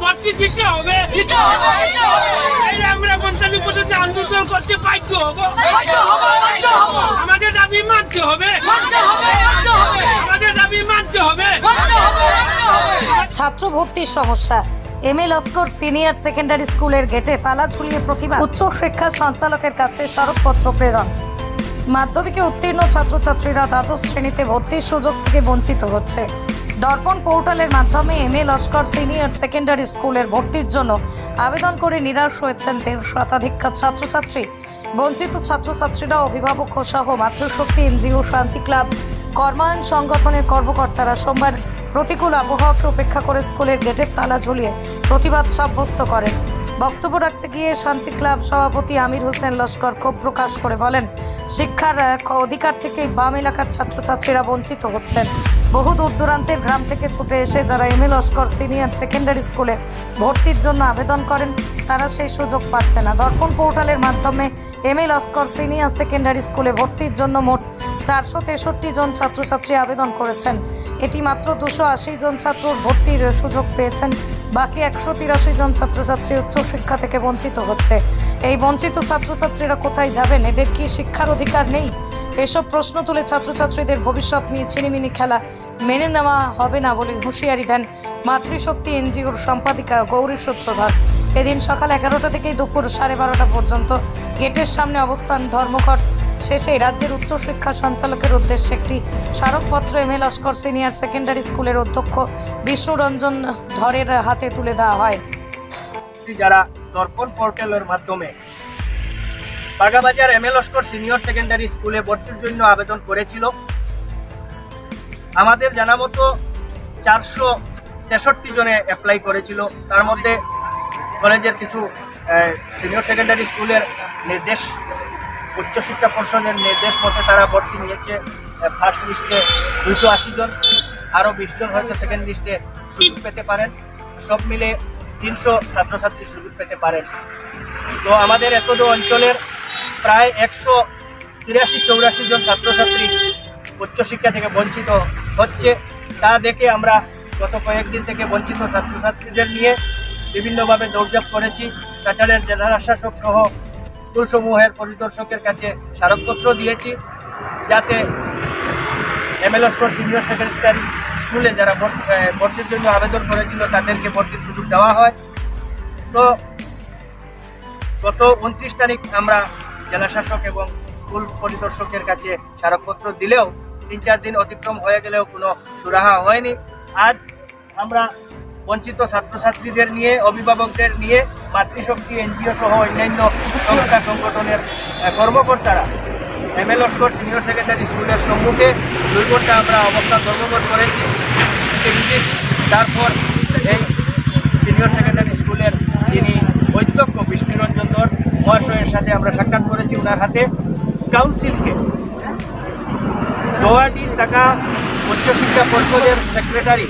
ভর্তি দিতে হবে। দিতে আমরা পঞ্চান্ন পর্যন্ত আন্দোলন করতে বাধ্য হব। হব, আমাদের দাবি মানতে হবে। মানতে হবে, মানতে হবে। আমাদের দাবি মানতে হবে। মানতে হবে। ছাত্র ভর্তির সমস্যা। M A Laskar senior secondary স্কুলের গেটে তালা ঝুলিয়ে প্রতিবাদ। উচ্চ শিক্ষা সঞ্চালকের কাছে স্মারকপত্র প্রেরণ। মাধ্যমিকে উত্তীর্ণ ছাত্রছাত্রীরা দ্বাদশ শ্রেণীতে ভর্তির সুযোগ থেকে বঞ্চিত হচ্ছে। দর্পণ পোর্টালের মাধ্যমে M A Laskar senior secondary স্কুলের ভর্তির জন্য আবেদন করে নিরাশ হয়েছেন দেড় শতাধিক ছাত্রছাত্রী। বঞ্চিত ছাত্রছাত্রীরা অভিভাবক সহ মাতৃশক্তি এনজিও শান্তি ক্লাব কর্মায়ণ সংগঠনের কর্মকর্তারা সোমবার প্রতিকূল আবহাওয়াকে উপেক্ষা করে স্কুলের গেটের তালা ঝুলিয়ে প্রতিবাদ সাব্যস্ত করেন। বক্তব্য রাখতে গিয়ে শান্তি ক্লাব সভাপতি আমির হোসেন লস্কর ক্ষোভ প্রকাশ করে বলেন, শিক্ষার অধিকার থেকে বাম এলাকার ছাত্রছাত্রীরা বঞ্চিত হচ্ছেন। বহু দূর দূরান্তের গ্রাম থেকে ছুটে এসে যারা M A Laskar senior secondary স্কুলে ভর্তির জন্য আবেদন করেন, তারা সেই সুযোগ পাচ্ছে না। দর্পণ পোর্টালের মাধ্যমে M A Laskar senior secondary স্কুলে ভর্তির জন্য মোট চারশো তেষট্টি জন ছাত্রছাত্রী আবেদন করেছেন। এটি মাত্র দুশো আশি জন ছাত্র ভর্তির সুযোগ পেয়েছেন। বাকি একশো তিরাশি জন ছাত্রছাত্রী উচ্চশিক্ষা থেকে বঞ্চিত হচ্ছে। এই বঞ্চিত ছাত্রছাত্রীরা কোথায় যাবেন? এদের কি শিক্ষার অধিকার নেই? এসব প্রশ্ন তুলে ছাত্রছাত্রীদের ভবিষ্যৎ নিয়ে ছিনিমিনি খেলা মেনে নেওয়া হবে না বলে হুঁশিয়ারি দেন মাতৃশক্তি এনজিওর সম্পাদিকা গৌরী সূত্রধর এদিন সকাল এগারোটা থেকে দুপুর সাড়ে বারোটা পর্যন্ত গেটের সামনে অবস্থান ধর্মঘট। শেষে রাজ্যের উচ্চশিক্ষা সঞ্চালকের উদ্দেশ্যে একটি স্মারকপত্র M A Laskar senior secondary স্কুলের অধ্যক্ষ বিষ্ণুরঞ্জন ধরের হাতে তুলে দেওয়া হয়। যারা দর্পণ পোর্টালের মাধ্যমে Bagabazar M L Laskar senior secondary স্কুলে ভর্তির জন্য আবেদন করেছিল, আমাদের জানা মতো চারশো তেষট্টি জনে অ্যাপ্লাই করেছিল। তার মধ্যে কলেজের কিছু সিনিয়র সেকেন্ডারি স্কুলের নির্দেশ উচ্চশিক্ষা পর্ষদের নির্দেশ মতে তারা ভর্তি নিয়েছে ফার্স্ট লিস্টে দুশো আশি জন। আরও বিশ জন হয়তো সেকেন্ড লিস্টে সুযোগ পেতে পারেন। সব মিলে তিনশো ছাত্রছাত্রী সুযোগ পেতে পারেন। তো আমাদের এতদ অঞ্চলের প্রায় একশো তিরাশি চৌরাশি জন ছাত্রছাত্রী উচ্চশিক্ষা থেকে বঞ্চিত হচ্ছে। তা দেখে আমরা গত কয়েকদিন থেকে বঞ্চিত ছাত্রছাত্রীদের নিয়ে বিভিন্নভাবে দৌড়ঝাঁপ করেছি। তাছাড়া জেলা শাসক সহ স্কুলসমূহের পরিদর্শকের কাছে স্মারকপত্র দিয়েছি, যাতে এমএলএ স্কোর সিনিয়র সেক্রেটারি স্কুলে যারা ভর্তি- ভর্তির জন্য আবেদন করেছিল, তাদেরকে ভর্তির সুযোগ দেওয়া হয়। তো গত উনত্রিশ তারিখ আমরা জেলা শাসক এবং স্কুল পরিদর্শকের কাছে স্মারকপত্র দিলেও তিন চার দিন অতিক্রম হয়ে গেলেও কোনো সুরাহা হয়নি। আজ আমরা বঞ্চিত ছাত্রছাত্রীদের নিয়ে, অভিভাবকদের নিয়ে মাতৃশক্তি এনজিও সহ অন্যান্য সংস্থা সংগঠনের কর্মকর্তারা। M L Laskar senior secondary স্কুলের সম্মুখে দুই ঘণ্টা আমরা অবস্থান ধর্মঘট করেছি। তারপর এই সিনিয়র সেকেন্ডারি স্কুলের যিনি অধ্যক্ষ বিষ্ণুরঞ্জন ধর মহাশয়ের সাথে আমরা সাক্ষাৎ করেছি ওনার হাতে। কাউন্সিলকে গৌহাটির টাকা উচ্চশিক্ষা পরিষদের সেক্রেটারি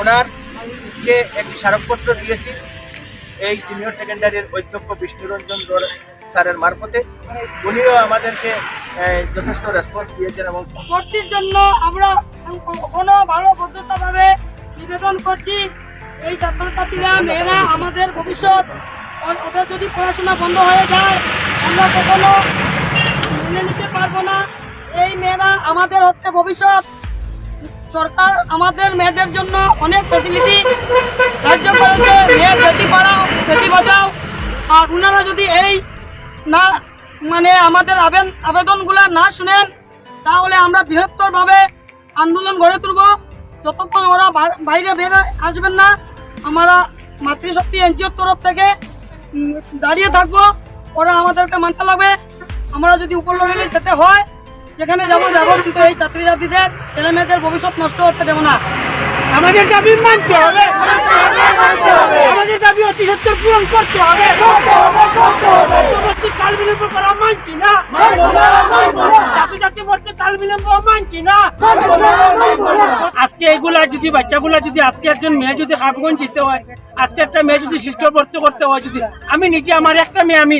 ওনারকে একটি স্মারকপত্র দিয়েছি। এই সিনিয়র সেকেন্ডারির অধ্যক্ষ বিষ্ণুরঞ্জন স্যারের মারফতে। উনিও আমাদেরকে যথেষ্ট রেসপন্স দিয়েছেন এবং ভর্তির জন্য আমরা কোনো ভালো ভদ্রতাভাবে নিবেদন করছি। এই ছাত্রছাত্রীরা, মেয়েরা, আমাদের ভবিষ্যৎ। ওদের যদি পড়াশোনা বন্ধ হয়ে যায়, আমরা কখনো মেনে নিতে পারব না। এই মেয়েরা আমাদের হচ্ছে ভবিষ্যৎ। সরকার আমাদের মেয়েদের জন্য অনেক ফেসিলিটি সাহায্য করেছে। মেয়ে বেটি পড়াও বেটি বাঁচাও। আর ওনারা যদি এই না মানে আমাদের আবেদন আবেদনগুলো না শুনেন, তাহলে আমরা বৃহত্তরভাবে আন্দোলন গড়ে তুলব। যতক্ষণ ওরা বাইরে বের আসবেন না, আমরা মাতৃশক্তি এনজিওর তরফ থেকে দাঁড়িয়ে থাকব। ওরা আমাদেরকে মানতে লাগবে। আমরা যদি উপর লেভেলে যেতে হয়, যেখানে যাব যাব, কিন্তু এই ছাত্রী জাতিদের ছেলে মেয়েদের ভবিষ্যৎ নষ্ট হতে দেবো না। আমাদের দাবি মানতে হবে। আমাদের দাবি অতি সত্তর পূরণ করতে হবে। কাল বিলম্ব করা মানছি না। জাতি জাতি আজকে এগুলা যদি, বাচ্চাগুলা যদি, আজকে একজন মেয়ে যদি হাফগঞ্জ যেতে হয়, আজকে একটা মেয়ে যদি শিক্ষা ভর্তি করতে হয় যদি, আমি নিজে আমার একটা মেয়ে আমি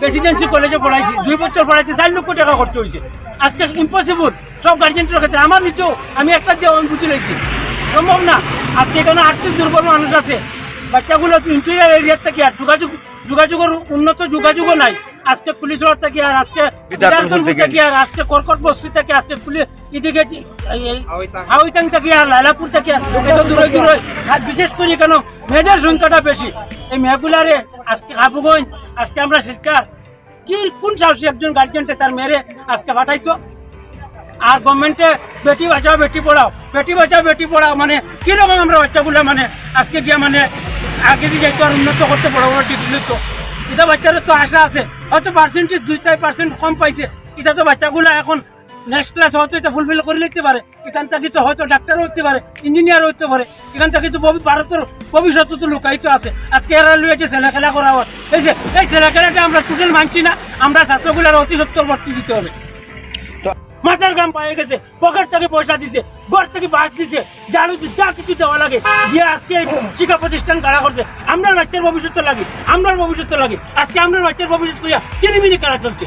প্রেসিডেন্সি কলেজে পড়াইছি, দুই বছর পড়াইছি চার লক্ষ টাকা খরচ হয়েছে। আজকে ইম্পসিবল সব গার্জেন্টের ক্ষেত্রে, আমার নিজেও আমি একটা যে বুঝে রয়েছি সম্ভব না। আজকে এখানে আর্থিক দুর্বল মানুষ আছে। বাচ্চাগুলো ইন্টেরিয়ার এরিয়ার থেকে আর যোগাযোগ যোগাযোগের উন্নত যোগাযোগও নাই। আজকে পুলিশ রোড থেকে আর আজকে থেকে আর আজকে কর্কট বস্তি থেকে আজকে পুলিশ এদিকে হাউইতাং থেকে আর লালাপুর থেকে আর এত দূরে দূরে। আর বিশেষ করে কেন মেয়েদের সংখ্যাটা বেশি। এই মেয়েগুলারে আজকে হাবুগঞ্জ আজকে আমরা শিক্ষা কি কোন সাহসী একজন গার্জেনটে তার মেয়েরে আজকে পাঠাইতো? আর গভর্নমেন্টে বেটি বাঁচাও, বেটি পড়াও। বেটি বাঁচাও, বেটি পড়াও মানে কীরকম আমরা বাচ্চাগুলো মানে আজকে গিয়ে মানে আগে দিয়ে যাইতো আর উন্নত করতে, বড় বড় ডিগ্রি তো এটা বাচ্চাদের তো আশা আছে। হয়তো পার্সেন্টেজ দুই চার পার্সেন্ট কম পাইছে। এটা তো বাচ্চাগুলো এখন নেক্সট ক্লাস হয়তো এটা ফুলফিল করে লিখতে পারে। এখান থেকে তো হয়তো ডাক্তার হতে পারে ইঞ্জিনিয়ার হতে পারে। এখান থেকে তো ভারতের ভবিষ্যৎ তো লুকায়িত আছে। আজকে এরা লুয়ে যে ছেলে খেলা করা হয় এই যে, এই ছেলে খেলাটা আমরা টোটাল মানছি না। আমরা ছাত্রগুলোর অতি সত্তর ভর্তি দিতে হবে। মাথার গাম পায়ে গেছে, পকেট থেকে পয়সা দিছে, ঘর থেকে বাস দিছে দি- যা কিছু দেওয়া লাগে। যে আজকে শিক্ষা প্রতিষ্ঠান কারা করছে আমরা বাচ্চার ভবিষ্যৎ লাগে আমরা ভবিষ্যৎ লাগে। আজকে আমরা বাচ্চার ভবিষ্যৎ করিয়া চিনিমিনি কারা চলছে।